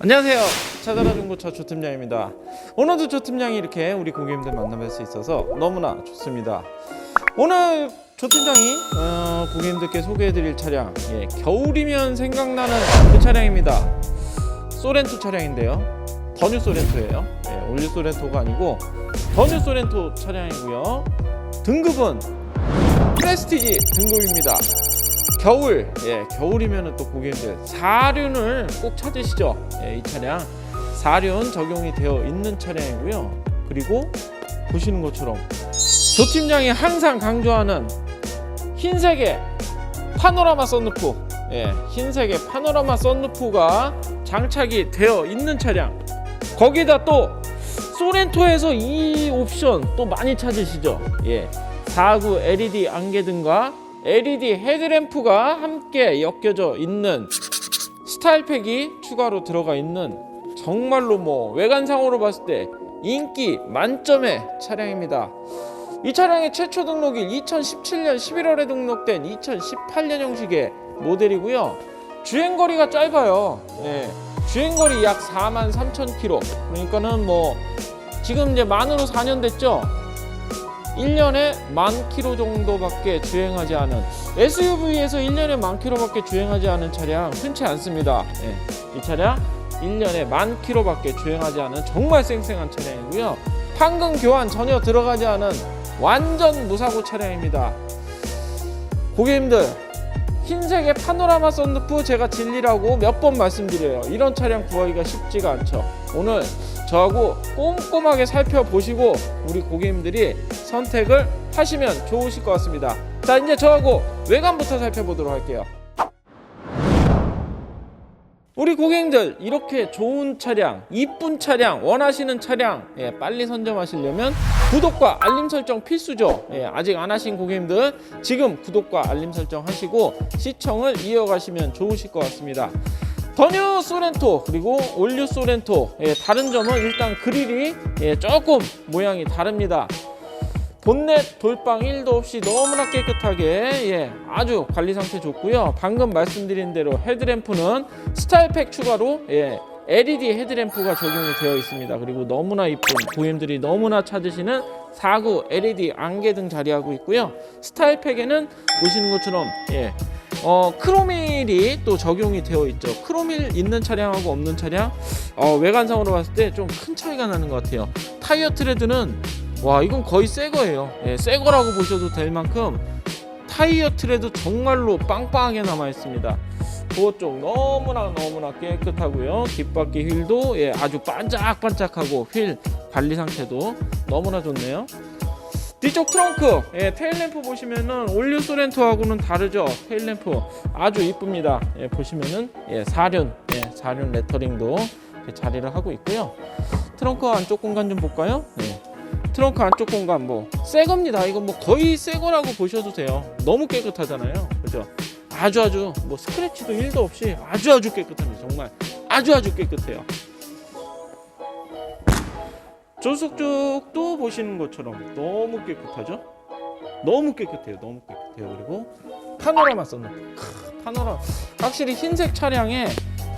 안녕하세요. 차다라 중고차 조팀장입니다. 오늘도 조팀장이 이렇게 우리 고객님들 만나뵐 수 있어서 너무나 좋습니다. 오늘 조팀장이 어, 고객님들께 소개해드릴 차량, 예, 겨울이면 생각나는 그 차량입니다. 소렌토 차량인데요. 더뉴 소렌토예요. 예, 올류 소렌토가 아니고 더뉴 소렌토 차량이고요. 등급은 프레스티지 등급입니다. 겨울, 예, 겨울이면은 또 고객님들 사륜을 꼭 찾으시죠. 예, 이 차량 사륜 적용이 되어 있는 차량이고요. 그리고 보시는 것처럼 조 팀장이 항상 강조하는 흰색의 파노라마 썬루프, 예, 흰색의 파노라마 썬루프가 장착이 되어 있는 차량. 거기다 또 소렌토에서 이 옵션 또 많이 찾으시죠. 예, 4구 LED 안개등과 LED 헤드램프가 함께 엮여져 있는 스타일팩이 추가로 들어가 있는 정말로 뭐 외관상으로 봤을 때 인기 만점의 차량입니다. 이 차량의 최초 등록일 2017년 11월에 등록된 2018년 형식의 모델이고요. 주행거리가 짧아요. 예, 주행거리 약 4만 3천 킬로. 그러니까는 뭐 지금 이제 만으로 4년 됐죠. 1년에 만 킬로 정도밖에 주행하지 않은 SUV에서 1년에 만 킬로밖에 주행하지 않은 차량 흔치 않습니다. 예, 이 차량 1년에 만 킬로밖에 주행하지 않은 정말 쌩쌩한 차량이고요. 판금 교환 전혀 들어가지 않은 완전 무사고 차량입니다. 고객님들 흰색의 파노라마 썬루프 제가 진리라고 몇 번 말씀드려요. 이런 차량 구하기가 쉽지가 않죠. 오늘 저하고 꼼꼼하게 살펴보시고 우리 고객님들이 선택을 하시면 좋으실 것 같습니다. 자, 이제 저하고 외관부터 살펴보도록 할게요. 우리 고객님들 이렇게 좋은 차량, 이쁜 차량, 원하시는 차량 예, 빨리 선점하시려면 구독과 알림 설정 필수죠. 예, 아직 안 하신 고객님들 지금 구독과 알림 설정 하시고 시청을 이어가시면 좋으실 것 같습니다. 더뉴 소렌토 그리고 올류 소렌토 예, 다른 점은 일단 그릴이 예, 조금 모양이 다릅니다. 본넷 돌방 1도 없이 너무나 깨끗하게 예, 아주 관리 상태 좋고요. 방금 말씀드린 대로 헤드램프는 스타일팩 추가로 예, LED 헤드램프가 적용이 되어 있습니다. 그리고 너무나 이쁜 고객님들이 너무나 찾으시는 4구 LED 안개등 자리하고 있고요. 스타일팩에는 보시는 것처럼 예, 어, 크로밀이 또 적용이 되어 있죠. 크로밀 있는 차량하고 없는 차량 어, 외관상으로 봤을 때 좀 큰 차이가 나는 것 같아요. 타이어 트레드는 와 이건 거의 새 거예요. 예, 새 거라고 보셔도 될 만큼 타이어 트레드 정말로 빵빵하게 남아 있습니다. 그것 쪽 너무나 너무나 깨끗하고요. 뒷바퀴 휠도 예, 아주 반짝반짝하고 휠 관리 상태도 너무나 좋네요. 뒤쪽 트렁크 예, 테일램프 보시면은 올류 소렌토하고는 다르죠. 테일램프 아주 이쁩니다. 예, 보시면은 예, 사륜 예, 사륜 레터링도 자리를 하고 있고요. 트렁크 안쪽 공간 좀 볼까요? 예. 트렁크 안쪽 공간 뭐 새 겁니다. 이거 뭐 거의 새 거라고 보셔도 돼요. 너무 깨끗하잖아요. 그죠? 아주 아주 뭐 스크래치도 1도 없이 아주 아주 깨끗합니다. 정말 아주 아주 깨끗해요. 쪽도 보시는 것처럼 너무 깨끗하죠? 너무 깨끗해요. 너무 깨끗해요. 그리고 파노라마 썬루프. 크, 파노라 확실히 흰색 차량에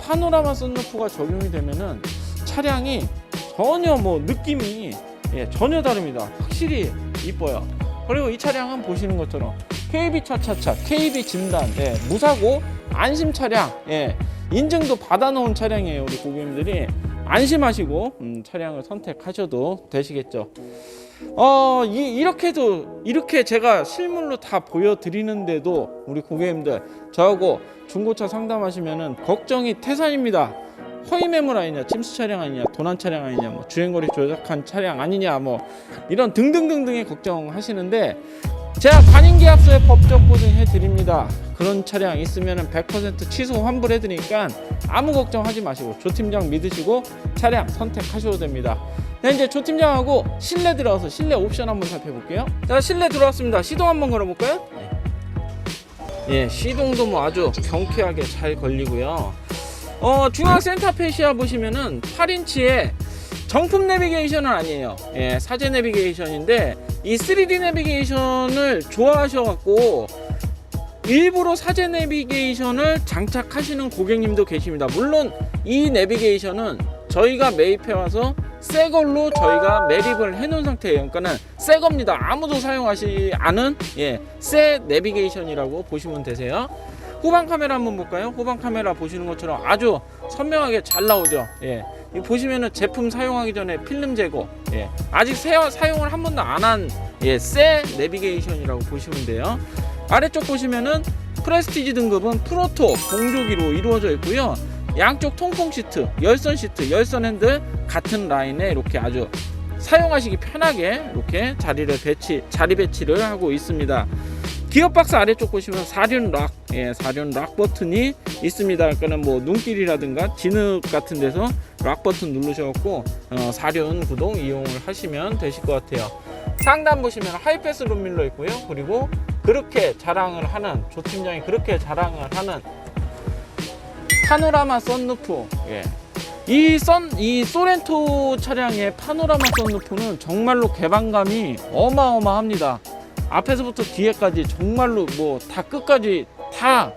파노라마 썬루프가 적용이 되면은 차량이 전혀 뭐 느낌이 예, 전혀 다릅니다. 확실히 이뻐요. 그리고 이 차량은 보시는 것처럼 KB 차차차, KB 진단, 예, 무사고 안심 차량, 예, 인증도 받아놓은 차량이에요. 우리 고객님들이 안심하시고 음, 차량을 선택하셔도 되시겠죠. 어, 이, 이렇게도 이렇게 제가 실물로 다 보여드리는데도 우리 고객님들 저하고 중고차 상담하시면은 걱정이 태산입니다. 허위 매물 아니냐, 침수 차량 아니냐, 도난 차량 아니냐, 뭐 주행거리 조작한 차량 아니냐, 뭐 이런 등등등등의 걱정하시는데 제가 관인계약서에 법적 보증해 드립니다. 그런 차량 있으면 100% 취소 환불해 드리니까 아무 걱정하지 마시고 조 팀장 믿으시고 차량 선택하셔도 됩니다. 네, 이제 조 팀장하고 실내 들어가서 실내 옵션 한번 살펴볼게요. 자, 실내 들어왔습니다. 시동 한번 걸어볼까요? 예, 시동도 뭐 아주 경쾌하게 잘 걸리고요. 어, 중앙 센터 페시아 보시면은 8인치에 정품 내비게이션은 아니에요. 예, 사제 내비게이션인데 이 3D 내비게이션을 좋아하셔갖고 일부러 사제 내비게이션을 장착하시는 고객님도 계십니다. 물론 이 내비게이션은 저희가 매입해 와서 새 걸로 저희가 매립을 해 놓은 상태예요. 그러니까는 새 겁니다. 아무도 사용하지 않은 예, 새 내비게이션이라고 보시면 되세요. 후방 카메라 한번 볼까요? 후방 카메라 보시는 것처럼 아주 선명하게 잘 나오죠. 예. 이 보시면은 제품 사용하기 전에 필름 제거. 예. 아직 새, 사용을 한 번도 안한 예, 새 내비게이션이라고 보시면 돼요. 아래쪽 보시면은 프레스티지 등급은 프로토 공조기로 이루어져 있고요. 양쪽 통풍 시트, 열선 시트, 열선 핸들 같은 라인에 이렇게 아주 사용하시기 편하게 이렇게 자리를 배치, 자리 배치를 하고 있습니다. 기어박스 아래쪽 보시면 사륜 락, 예, 사륜 락 버튼이 있습니다. 그러니까는 뭐 눈길이라든가 진흙 같은 데서 락 버튼 누르셔갖고 어, 사륜 구동 이용을 하시면 되실 것 같아요. 상단 보시면 하이패스 룸밀러 있고요. 그리고 그렇게 자랑을 하는 조 팀장이 그렇게 자랑을 하는 파노라마 썬루프. 예. 이 썬, 이 소렌토 차량의 파노라마 썬루프는 정말로 개방감이 어마어마합니다. 앞에서부터 뒤에까지 정말로 뭐 다 끝까지 다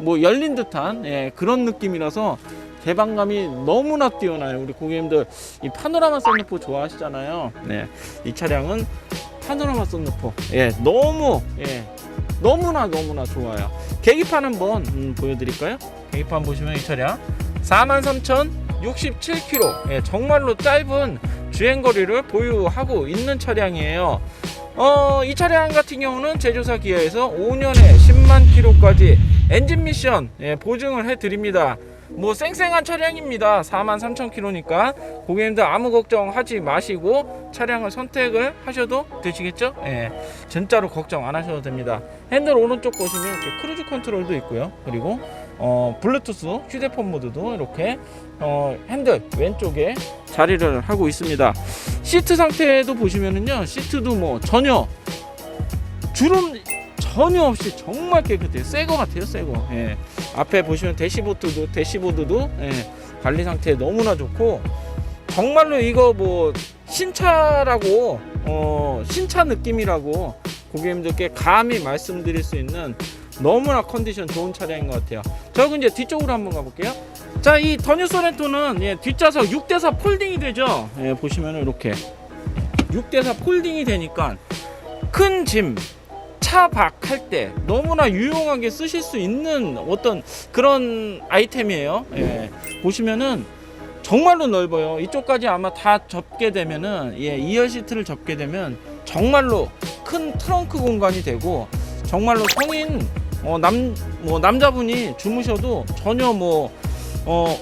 뭐 열린 듯한 예, 그런 느낌이라서 개방감이 너무나 뛰어나요. 우리 고객님들 이 파노라마 썬루프 좋아하시잖아요. 네, 이 차량은 파노라마 썬루프 예, 너무 예, 너무나 너무나 좋아요. 계기판 한번 음, 보여드릴까요? 계기판 보시면 이 차량 43,067km 예, 정말로 짧은 주행거리를 보유하고 있는 차량이에요. 어, 이 차량 같은 경우는 제조사 기아에서 5년에 10만 킬로까지 엔진 미션 예, 보증을 해드립니다. 뭐 쌩쌩한 차량입니다. 4만 3천 킬로니까 고객님들 아무 걱정하지 마시고 차량을 선택을 하셔도 되시겠죠? 예, 진짜로 걱정 안 하셔도 됩니다. 핸들 오른쪽 보시면 이렇게 크루즈 컨트롤도 있고요. 그리고 어, 블루투스 휴대폰 모드도 이렇게 어, 핸들 왼쪽에 자리를 하고 있습니다. 시트 상태도 보시면은요, 시트도 뭐 전혀 주름 전혀 없이 정말 깨끗해요. 새거 같아요, 새 거. 예. 앞에 보시면 대시보드도 대시보드도 예, 관리 상태 너무나 좋고 정말로 이거 뭐 신차라고 어, 신차 느낌이라고 고객님들께 감히 말씀드릴 수 있는 너무나 컨디션 좋은 차량인 것 같아요. 저 이제 뒤쪽으로 한번 가볼게요. 자, 이 더뉴 소렌토는 예, 뒷좌석 6대4 폴딩이 되죠. 예, 보시면 이렇게 6대4 폴딩이 되니까 큰 짐, 차박할 때 너무나 유용하게 쓰실 수 있는 어떤 그런 아이템이에요. 예, 보시면은 정말로 넓어요. 이쪽까지 아마 다 접게 되면은 예, 2열 시트를 접게 되면 정말로 큰 트렁크 공간이 되고 정말로 성인 어, 남, 뭐 남자분이 주무셔도 전혀 뭐 어,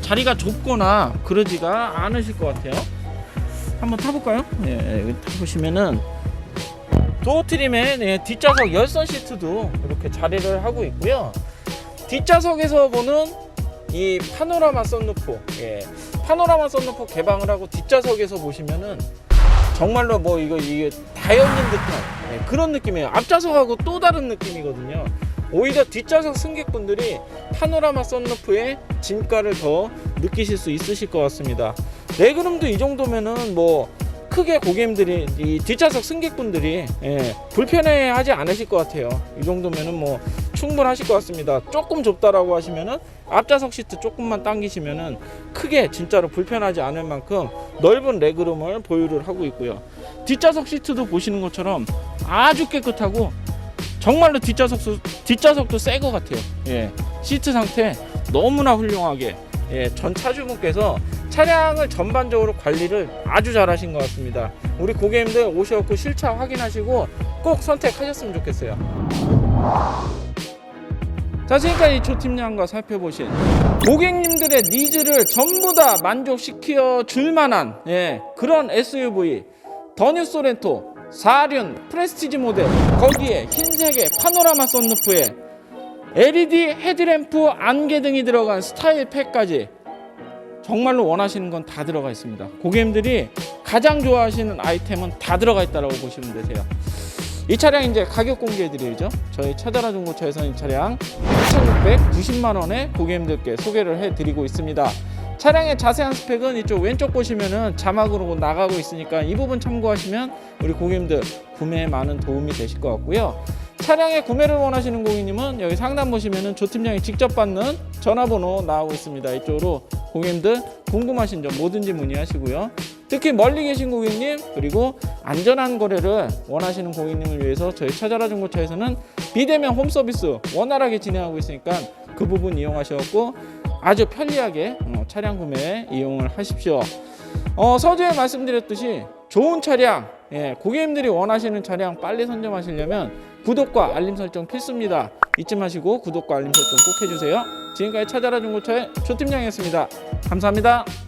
자리가 좁거나 그러지가 않으실 것 같아요. 한번 타볼까요? 예, 여기 타보시면은 도어 트림의 네, 뒷좌석 열선 시트도 이렇게 자리를 하고 있고요. 뒷좌석에서 보는 이 파노라마 썬루프, 예, 파노라마 썬루프 개방을 하고 뒷좌석에서 보시면은 정말로 뭐 이거 이게 다 열린 듯한 예, 그런 느낌이에요. 앞좌석하고 또 다른 느낌이거든요. 오히려 뒷좌석 승객분들이 파노라마 썬루프의 진가를 더 느끼실 수 있으실 것 같습니다. 레그룸도 이 정도면은 뭐 크게 고객님들이 이 뒷좌석 승객분들이 예, 불편해하지 않으실 것 같아요. 이 정도면은 뭐 충분하실 것 같습니다. 조금 좁다라고 하시면은 앞좌석 시트 조금만 당기시면은 크게 진짜로 불편하지 않을 만큼 넓은 레그룸을 보유를 하고 있고요. 뒷좌석 시트도 보시는 것처럼 아주 깨끗하고 정말로 뒷좌석도 뒷좌석도 새 것 같아요. 예, 시트 상태 너무나 훌륭하게 예, 전 차주분께서 차량을 전반적으로 관리를 아주 잘하신 것 같습니다. 우리 고객님들 오셔갖고 실차 확인하시고 꼭 선택하셨으면 좋겠어요. 자, 지금까지 조 팀장과 살펴보신 고객님들의 니즈를 전부 다 만족시켜 줄 만한 예, 그런 SUV 더뉴 소렌토 4륜 프레스티지 모델 거기에 흰색의 파노라마 썬루프에 LED 헤드램프 안개 등이 들어간 스타일 팩까지 정말로 원하시는 건 다 들어가 있습니다. 고객님들이 가장 좋아하시는 아이템은 다 들어가 있다고 보시면 되세요. 이 차량 이제 가격 공개해 드리죠. 저희 차다라 중고차에서는 이 차량 2,690만 원에 고객님들께 소개를 해 드리고 있습니다. 차량의 자세한 스펙은 이쪽 왼쪽 보시면은 자막으로 나가고 있으니까 이 부분 참고하시면 우리 고객님들 구매에 많은 도움이 되실 것 같고요. 차량의 구매를 원하시는 고객님은 여기 상담 보시면은 조 팀장이 직접 받는 전화번호 나오고 있습니다. 이쪽으로 고객님들 궁금하신 점 뭐든지 문의하시고요. 특히 멀리 계신 고객님 그리고 안전한 거래를 원하시는 고객님을 위해서 저희 찾아라 중고차에서는 비대면 홈 서비스 원활하게 진행하고 있으니까 그 부분 이용하셔갖고 아주 편리하게 어, 차량 구매 이용을 하십시오. 어, 서두에 말씀드렸듯이 좋은 차량, 예, 고객님들이 원하시는 차량 빨리 선점하시려면 구독과 알림 설정 필수입니다. 잊지 마시고 구독과 알림 설정 꼭 해주세요. 지금까지 찾아라 중고차의 조팀장이었습니다. 감사합니다.